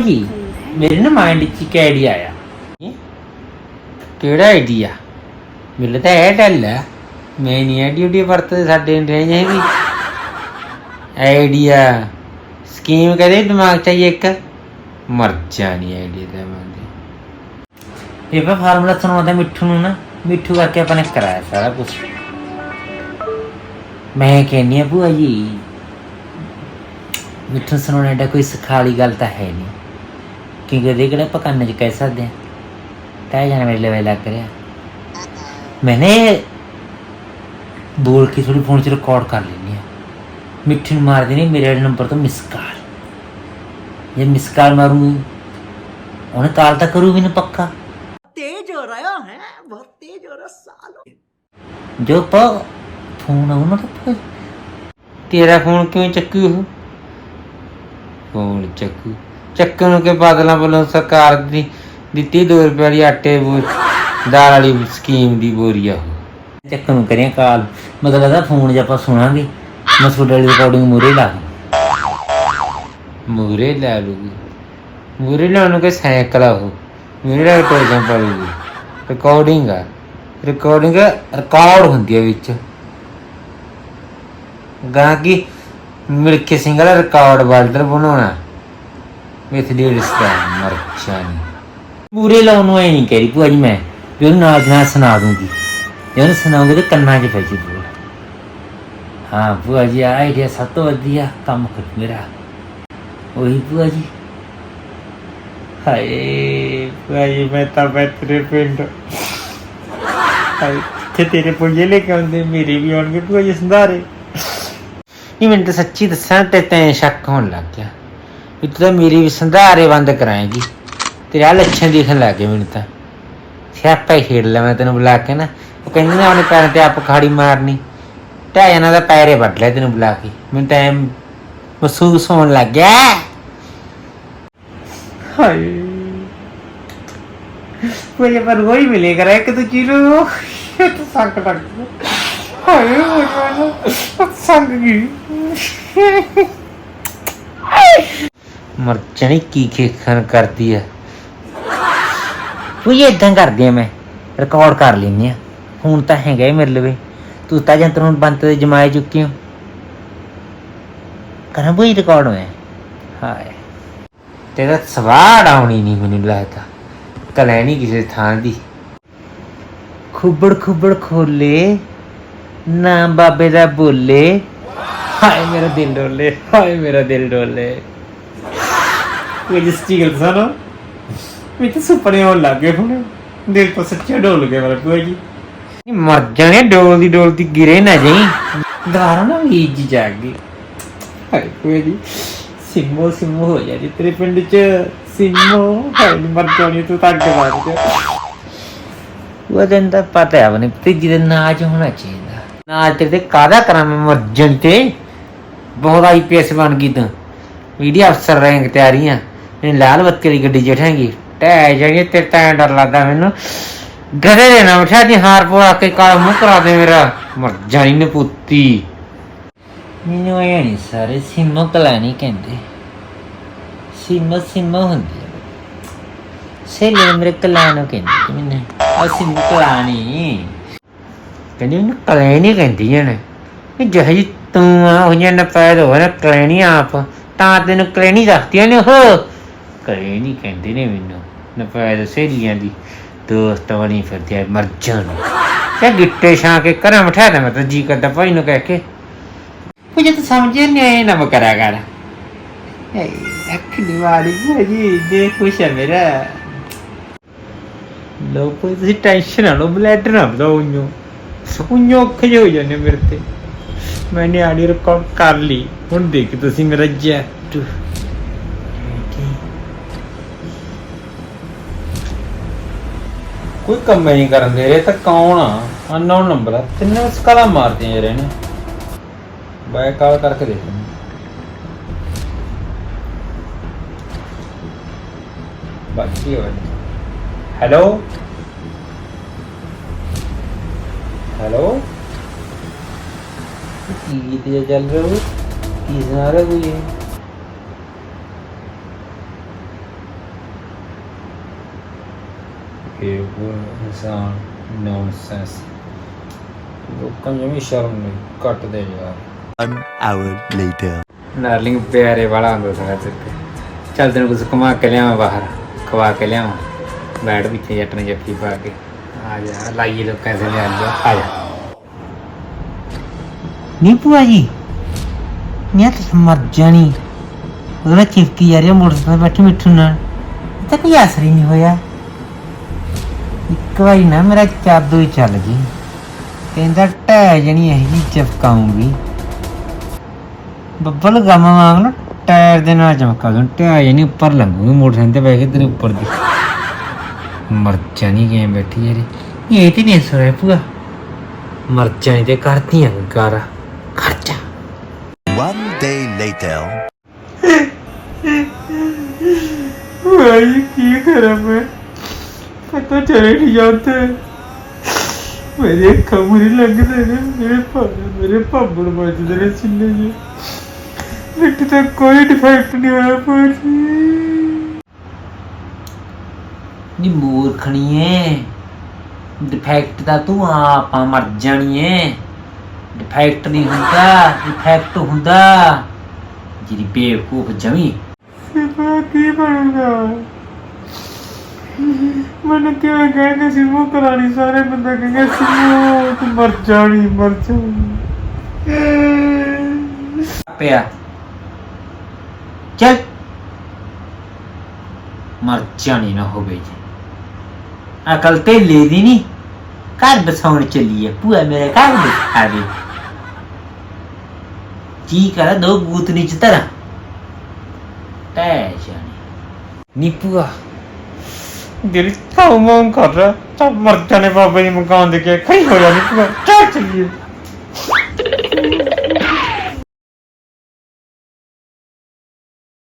ਜੀ ਮੇਰੇ ਨਾ ਮਾਈਂਡ 'ਚ ਇੱਕ ਆਈਡੀਆ ਆਇਆ ਇਹ ਕਿਹੜਾ ਆਈਡੀਆ ਮੈਨੂੰ ਤਾਂ ਇਹ ਹੈ ਮੈਂ ਨਹੀਂ ਆਈਡੀਆ ਵਰਤਦੇ ਸਾਡੇ ਰਹਿ ਜਾਏਗੀ ਆਈਡੀਆ ਸਕੀਮ ਕਦੇ ਦਿਮਾਗ 'ਚ ਆਈ ਇੱਕ ਮਰ ਜਾਣੀ ਆਈਡੀਆ ਦਾ ਮੰਦੇ ਇਹ ਵਾ ਫਾਰਮੂਲਾ ਸੁਣਾਉਂਦਾ ਮਿੱਠੂ ਨੂੰ ਨਾ ਮਿੱਠੂ ਕਰਕੇ ਆਪਾਂ ਨੇ ਕਰਾਇਆ ਸਾਰਾ ਕੁਝ ਮੈਂ ਕਹਿੰਨੀ ਆ ਭੂਆ ਜੀ ਮਿੱਠਾ ਸੁਣਾਉਣਾ ਐਡਾ ਕੋਈ ਸਖਾਲੀ ਗੱਲ ਤਾਂ ਹੈ ਨਹੀਂ। ਕਿਉਂਕਿ ਉਹਦੇ ਕਿਹੜਾ ਆਪਾਂ ਕੰਨ ਕਹਿ ਸਕਦੇ ਹਾਂ। ਤੈ ਜਾਣ ਮੇਰੇ ਲਈ ਲੱਗ ਰਿਹਾ। ਮੈਨੇ ਬੋਲ ਕੇ ਥੋੜੀ ਫੋਨ 'ਚ ਰਿਕਾਰਡ ਕਰ ਲੈਣੀ ਆ ਮਿੱਠੀ ਮਾਰ ਦੇਣੀ ਮੇਰੇ ਨੰਬਰ ਤੋਂ ਮਿਸ ਕਾਲ ਇਹ ਮਿਸ ਕਾਲ ਮਾਰੂ ਉਹਨੇ ਕਾਲ ਤਾਂ ਕਰੂ ਵੀ ਨਹੀਂ ਪੱਕਾ। ਤੇਜ਼ ਹੋ ਰਿਹਾ ਹੈ ਬਹੁਤ ਤੇਜ਼ ਹੋ ਰਿਹਾ ਸਾਲੋ ਜੋ ਪਾ ਫੋਨ ਉਹਨਾਂ ਤੇਰਾ ਫੋਨ ਕਿਉਂ ਚੱਕੀ ਉਹ? ਫੋਨ ਚੱਕੂ? ਚੱਕਣ ਨੂੰ ਕਿ ਬਾਦਲਾਂ ਵੱਲੋਂ ਸਰਕਾਰ ਦੀ ਦਿੱਤੀ 2 ਰੁਪਏ ਵਾਲੀ ਆਟੇ ਦਾਲ ਵਾਲੀ ਸਕੀਮ ਦੀ ਬੋਰੀ ਆ ਨੂੰ ਕਰਿਆ ਕਾਲ ਮਤਲਬ ਦਾ ਫੋਨ ਜੇ ਆਪਾਂ ਸੁਣਾਂਗੇ ਮੈਂ ਤੁਹਾਡੇ ਵਾਲੀ ਰਿਕਾਰਡਿੰਗ ਮੂਰੇ ਲਾ ਮੂਰੇ ਲਾ ਲੂਗੀ। ਮੂਰੇ ਲਾਉਣ ਨੂੰ ਕਿ ਸਾਈਕਲ ਆ ਉਹ। ਮੂਰੇ ਲਾ ਕੇ ਟੋਜਾਂ ਪਾ ਲੂਗੀ। ਰਿਕਾਰਡਿੰਗ ਆ। ਰਿਕਾਰਡਿੰਗ ਰਿਕਾਰਡ ਹੁੰਦੀ ਹੈ ਵਿੱਚ। ਗਾਗੀ ਮਿਲ ਕੇ ਸਿੰਗਲ ਰਿਕਾਰਡ ਵਾਲਡਰ ਬਣਾਉਣਾ। ਵਿਥ ਲੀਡਸ ਦਾ ਮਰਚਾਨੀ ਪੂਰੇ ਲਾਉਣ ਨੂੰ ਐ ਨਹੀਂ ਕਹਿ ਭੂਆ ਜੀ ਮੈਂ, ਵੀ ਉਹਨੂੰ ਨਾਲ ਦੀ ਨਾਲ ਸੁਣਾ ਦੂੰਗੀ। ਜੇ ਉਹਨੂੰ ਸੁਣਾਉਂਗੇ ਤੇ ਕੰਨਾਂ 'ਚ ਪੈ ਜੀ ਬੋਲ ਹਾਂ ਭੂਆ ਜੀ ਆ ਆਈਡੀਆ ਸਭ ਤੋਂ ਵਧੀਆ ਕੰਮ ਕਰ ਮੇਰਾ। ਉਹੀ ਭੂਆ ਜੀ। ਹਾਏ ਭੂਆ ਜੀ, ਮੈਂ ਤਾਂ ਬੈਤਰੇ ਪਿੰਡ ਹਾਏ ਕਿ ਤੇਰੇ ਪੁੰਜੇ ਲੈ ਕੇ ਆਉਂਦੇ, ਮੇਰੇ ਵੀ ਆਉਣਗੇ ਭੂਆ ਜੀ ਸੰਧਾਰੇ। ਨਹੀਂ ਮੈਨੂੰ ਤਾਂ ਸੱਚੀ ਦੱਸਾਂ ਤੇ ਤੈਂ ਸ਼ੱਕ ਹੋਣ ਲੱਗ ਗਿਆ ਵੀ ਤੂੰ ਤਾਂ ਮੇਰੀ ਵੀ ਸੰਧਾਰੇ ਬੰਦ ਕਰਾਏਗੀ। ਤੇਰੇ ਆ ਲੱਛਣ ਦਿਖਣ ਲੱਗ ਗਏ ਮੈਨੂੰ ਤਾਂ। ਸਿਆਪਾ ਹੀ ਖੇਡ ਲਿਆ ਮੈਂ ਤੈਨੂੰ ਬੁਲਾ ਕੇ ਨਾ। ਉਹ ਕਹਿੰਦੇ ਨੇ ਆਪਣੇ ਪੈਰਾਂ ਤੇ ਆਪ ਖਾੜੀ ਮਾਰਨੀ। ਢਾਈ ਇਹਨਾਂ ਦਾ ਪੈਰੇ ਵੱਢ ਲਿਆ ਤੈਨੂੰ ਬੁਲਾ ਕੇ। ਮੈਨੂੰ ਤਾਂ ਮਹਿਸੂਸ ਹੋਣ ਲੱਗ ਗਿਆ। ਹਾਏ। ਕੋਈ ਪਰ ਵही ਮਿਲੇਗਾ ਰੇ ਕਿ ਤੂੰ ਚੀਰੂ ਤਾਂ ਸੰਗ ਲੱਗ ਗਿਆ। ਹਾਏ ਮੈਨੂੰ ਸੰਗ ਕੀ ਖੇਖਣ ਕਰਦੀ ਆ? ਉਹ ਇਹ ਇਦਾਂ ਕਰਦੀ ਆ ਮੈਂ। ਰਿਕਾਰਡ ਕਰ ਲੈਨੀ ਆ। ਹੁਣ ਤਾਂ ਹੈਗਾ ਹੀ ਮੇਰੇ ਲਵੇ। ਤੂੰ ਤਾਂ ਜੰਤਰ ਨੂੰ ਬੰਤ ਤੇ ਜਮਾਏ ਚੁੱਕੀ ਹੋ ਕਰਾਂ ਬਈ ਰਿਕਾਰਡ ਮੈਂ? ਹਾਏ। ਤੇਰਾ ਸਵਾੜ ਆਉਣੀ ਨਹੀਂ ਮੈਨੂੰ ਲੱਗਦਾ। ਕਲੇ ਕਿਸੇ ਥਾਂ ਦੀ। ਖੁੱਬੜ ਖੁੱਬੜ ਖੋਲੇ, ਨਾ ਬਾਬੇ ਦਾ ਬੋਲੇ। ਹਾਏ ਮੇਰਾ ਦਿਲ ਡੋਲੇ ਹਾਏ ਮੇਰਾ ਦਿਲ ਡੋਲੇ। ਜਿਸ ਚੀਜ਼ ਸੁਣੋ। ਮੈਂ ਤਾਂ ਸੁਪਨੇ ਹੋਣ ਲੱਗ ਗਏ ਹੁਣ। ਦਿਲ ਤੋਂ ਸੱਚਾ ਡੋਲ ਗਿਆ ਮੇਰਾ ਭੂਆ ਜੀ। ਨਹੀਂ ਮਰ ਜਾਣੇ ਡੋਲ ਦੀ ਡੋਲ ਦੀ ਗਿਰੇ ਨਾ ਜਾਈ। ਦੁਬਾਰਾ ਨਾ ਵੀ ਜੀ ਜਾਗ ਗਈ। ਹਾਏ ਭੂਆ ਜੀ ਸਿੰਮੋ ਸਿੰਮੋ ਹੋ ਜਾ ਜੀ ਤੇਰੇ ਪਿੰਡ ਚ। ਸਿੰਮੋ ਹਾਏ ਨੀ ਮਰ ਜਾਣੀ ਤੂੰ ਤਾਂ ਅੱਗੇ ਮਾਰ ਜਾ ਉਹ ਦਿਨ ਦਾ ਪਤਾ ਹੈ ਬਨੇ ਤੇ ਜਿਹਦੇ ਨਾਚ ਹੋਣਾ ਚਾਹੀਦਾ। ਨਾਚ ਤੇ ਕਾਦਾ ਕਰਾਂ ਮੈਂ ਮਰ ਜਾਣੀ ਤੇ? ਬਹੁਤ ਆਈਪੀਐਸ ਬਣ ਗਈ ਤੂੰ। ਵੀਡੀਓ ਅਫਸਰ ਰੈਂਕ ਤਿਆਰੀਆਂ ਇਹ ਲਾਲ ਬੱਤੀ ਵਾਲੀ ਗੱਡੀ ਜਠਾਂਗੀ। ਟੈ ਜਾਣੀ ਤੇ ਤਾਂ ਡਰ ਲੱਗਦਾ ਮੈਨੂੰ। ਗਧੇ ਦੇ ਨਾ ਉਠਾ ਦੀ, ਹਾਰ ਪਵਾ ਕੇ ਕਾਲ ਮੂੰਹ ਕਰਾ ਦੇ ਮੇਰਾ। ਮਰ ਜਾਣੀ ਨੇ ਪੁੱਤੀ। ਮੈਨੂੰ ਇਹ ਨਹੀਂ ਸਾਰੇ ਸਿੰਮੋ ਕਲਾਨੀ ਕਹਿੰਦੇ। ਸਿੰਮੋ ਸਿੰਮੋ ਹੁੰਦੀ ਹੈ ਸੇਲੇ ਮੇਰੇ ਕਲਾਨੋ ਕਹਿੰਦੀ ਮੈਨੂੰ ਆ ਸਿੰਮੋ ਕਲਾਨੀ ਕਹਿੰਦੀ ਮੈਨੂੰ ਕਲਾਨੀ ਕਹਿੰਦੀ ਨੇ ਇਹ ਜਿਹੀ ਤੂੰ ਆ ਉਹ ਜਨ ਪੈਦ ਕਲੈਣੀ ਆਪ। ਤਾਂ ਤੈਨੂੰ ਕਲੈਣੀ ਦੱਸਦੀਆਂ ਨੇ ਉਹ? ਕਲੈਣੀ ਕਹਿੰਦੇ ਨੇ ਮੈਨੂੰ ਨਪੈਦ ਸਹੇਲੀਆਂ ਦੀ। ਦੋਸਤ ਬਣੀ ਫਿਰਦੀ ਆ ਮਰ ਜਾਣ ਤੇ ਗਿੱਟੇ ਛਾਂ ਕੇ ਘਰਾਂ ਬਿਠਾ ਦੇ ਮੈਂ ਤਾਂ ਜੀ ਕਰਦਾ ਭਾਈ ਨੂੰ ਕਹਿ ਕੇ। ਮੁਝੇ ਤਾਂ ਸਮਝ ਨਹੀਂ ਨਾ ਕਰਿਆ ਕਰ। ਏ ਅੱਖ ਨਿਵਾੜੀ ਭਾਜੀ ਦੇ ਖੁਸ਼ ਹੈ ਮੇਰਾ। ਲੋ ਤੁਸੀਂ ਟੈਨਸ਼ਨ ਨਾ ਲਓ ਬਲੈਡ ਨਾ ਬਤਾਓ ਉਨੋ ਉਨੋ ਅੱਖ ਹੋ ਜਾਂਦੇ ਮੇਰੇ ਤੇ। ਮੈਨੇ ਆਡੀਓ ਰਿਕਾਰਡ ਕਰ ਲਈ। ਹੁਣ ਦੇਖ ਤੁਸੀਂ ਮੇਰਾ ਜੈਟ ਕੋਈ ਕੰਮ ਨਹੀਂ ਕਰਨ ਦੇ ਰਹੇ ਤਾਂ ਕੌਣ ਆ? ਅਨਨੋਨ ਨੰਬਰ ਆ। ਤਿੰਨੇ ਸਕਾਲਾ ਮਾਰਦੇ ਆ ਰਹੇ ਨੇ ਬੈਕ ਕਾਲ ਕਰਕੇ ਦੇਖ ਬਾਕੀ ਹੋਇਆ ਹੈਲੋ? ਹੈਲੋ? ਕੀ ਗੀਤ ਚੱਲ ਰਿਹਾ ਉਹ? ਕੀ ਸੁਣਾ ਰਿਹਾ ਕੋਈ ਇਹ? ਬੇਵਕੂਫ ਇਨਸਾਨ ਨੌਨਸੈਂਸ ਲੋਕਾਂ ਨੂੰ ਵੀ ਸ਼ਰਮ ਨਹੀਂ ਕੱਟਦੇ ਯਾਰ। One hour later. ਨਾਰਲਿੰਗ ਪਿਆਰੇ ਵਾਲਾ ਹੁੰਦਾ ਸੀਗਾ ਸਿਰ ਚੱਲ ਤੈਨੂੰ ਕੁਝ ਘੁਮਾ ਕੇ ਲਿਆਵਾਂ ਬਾਹਰ ਖਵਾ ਕੇ ਲਿਆਵਾਂ। ਬੈਠ ਪਿੱਛੇ ਜੱਟ ਨੇ ਜੱਫੀ ਪਾ ਕੇ। ਆ ਜਾ ਲਾਈਏ ਲੋਕਾਂ ਦੇ ਲਿਆ ਆ ਜਾ। ਨਹੀਂ ਭੂਆ ਜੀ। ਨੀ ਤਾਂ ਮਰ ਜਾਣੀ। ਉਹਦਾ ਚਿਪਕੀ ਜਾ ਰਿਹਾ ਮੋਟਰਸਾਈਕਲ ਬੈਠੀ ਮਿੱਠੂ ਨਾਲ। ਇਹ ਤਾਂ ਕੋਈ ਅਸਰ ਹੀ ਨਹੀਂ ਹੋਇਆ। ਇੱਕ ਵਾਰੀ ਨਾ ਮੇਰਾ ਚਾਦੂ ਹੀ ਚੱਲ ਗਈ। ਕਹਿੰਦਾ ਟਹਿ ਜਣੀ ਇਹ ਜੀ ਚਪਕਾਉਂਗੀ। ਬੱਬਲ ਗਮ ਵਾਂਗ ਨਾ ਟਾਇਰ ਦੇ ਨਾਲ ਚਮਕਾ ਦੂੰ। ਟਾਇਰ ਜਣੀ ਉੱਪਰ ਲੰਘੂਗੀ ਮੋਟਰਸਾਈਕਲ ਤੇ ਬਹਿ ਕੇ ਤੇਰੇ ਉੱਪਰ ਦੀ। ਮਰਚਾ ਨਹੀਂ ਗਏ ਬੈਠੀ ਯਾਰੀ ਇਹ ਤੇ ਨਹੀਂ ਸੋਇਆ ਪੂਆ ਮਰਚਾ ਨਹੀਂ ਤੇ ਕਰਦੀਆਂ ਗਾਰਾ। day later. भाई की करा मैं पता चले नहीं जाते मेरे अखा मुझे लग रहे ने मेरे पापा मेरे पापड़ बजते ने चिल्ले जे मिट्टी तक कोई डिफेक्ट नहीं होया पर ਨੀ ਮੂਰਖਣੀਏ ਡਿਫੈਕਟ ਤਾਂ ਤੂੰ ਆਪਾਂ ਮਰ ਜਾਣੀਏ ਡਿਫੈਕਟ ਨਹੀਂ ਹੁੰਦਾ ਡਿਫੈਕਟ ਹੁੰਦਾ। ਜਿਹੜੀ ਬੇਵਕੂਫ ਜਮੀ। ਕੀ ਬਣੂਗਾ? ਮੈਨੂੰ ਕਿਵੇਂ ਕਹਿੰਦੇ ਸੀ ਮੂੰਹ ਕਰਾਣੀ ਸਾਰੇ ਬੰਦੇ ਕਹਿੰਦੇ ਸੀ ਮੂੰਹ ਤੂੰ ਮਰ ਜਾਣੀ ਮਰ ਜਾਣੀ। ਪਿਆ। ਚੱਲ। ਮਰ ਜਾਣੀ ਨਾ ਹੋਵੇ ਜੀ। ਅਕਲ ਤੇ ਲੈ ਦੀ ਨਹੀਂ ਘਰ ਬਸਾਉਣ ਚੱਲੀ ਹੈ ਭੂਆ ਮੇਰੇ ਘਰ ਬਸਾ ਦੇ ਕੀ ਕਰਾ, ਦੋ ਗੂਤ ਨੀਚ ਤਰਾ ਟੈ ਜਾਣੀ ਦਿਲ ਤਾਂ ਕਰ ਰਿਹਾ, ਤਾਂ ਮਰ ਜਾਣੇ ਬਾਬਾ ਜੀ ਮਕਾਨ ਦੇ ਕੇ। ਖਈ ਹੋ ਜਾਣੀ ਭੂਆ ਚੱਲ ਚੱਲੀਏ।